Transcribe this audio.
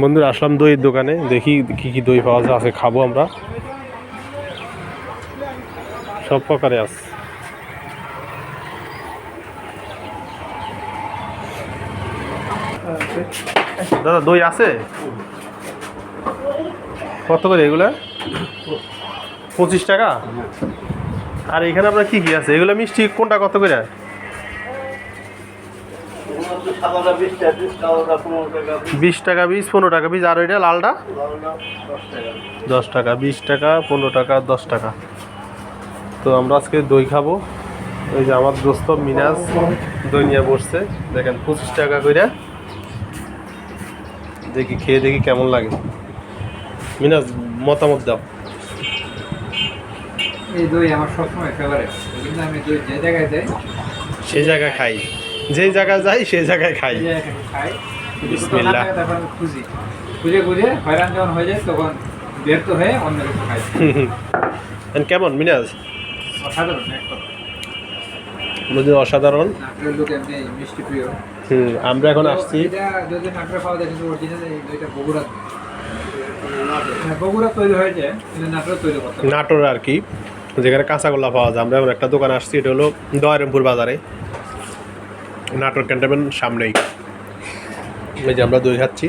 বন্ধুরা, আসলাম দইয়ের দোকানে, দেখি কি কি দই পাওয়া যায়, আছে খাব আমরা। সব প্রকারে আছে। দাদা, দই আছে? কত করে এগুলো? পঁচিশ টাকা? আর এখানে আপনার কি কি আছে? এগুলো মিষ্টি কোনটা, কত করে? বিশ টাকা পিস পনেরো টাকা পিস বিশ পনেরো টাকা বিশ আর ওইটা লালটা? দশ টাকা বিশ টাকা পনেরো টাকা দশ টাকা। তো আমরা আজকে দই খাব। ওই যে আমার দোস্ত মিনাজ দই নিয়ে বসছে। দেখেন পঁচিশ টাকা করে দেখি খেয়ে দেখি কেমন লাগে। মিনাজ মতামত দাও। এই দই আমার সবসময় ফেভারিট আমি দই যে জায়গায় যাই সেই জায়গায় খাই। যেই জায়গায় যাই সেই জায়গায় খাই। সেই জায়গায় খাই যদি কোথাও না বিসমিল্লাহ। থাকে তারপর আমি খুঁজি। খুঁজে খুঁজে হয়রান যখন হয়ে যায় তখন ব্যর্থ হয়ে অন্য কিছু খাই। কেমন মিনাজ? অসাধারণ এক অসাধারণ। হুম আমরা এখন আসছি। হ্যাঁ। নাটোর আর কি যেখানে কাঁচাগোল্লা পাওয়া যায়। আমরা এখন একটা দোকান আসছি এটা হলো দয়ারামপুর বাজারে। নাটোর ক্যান্টনমেন্ট সামনেই। এই যে আমরা দই খাচ্ছি।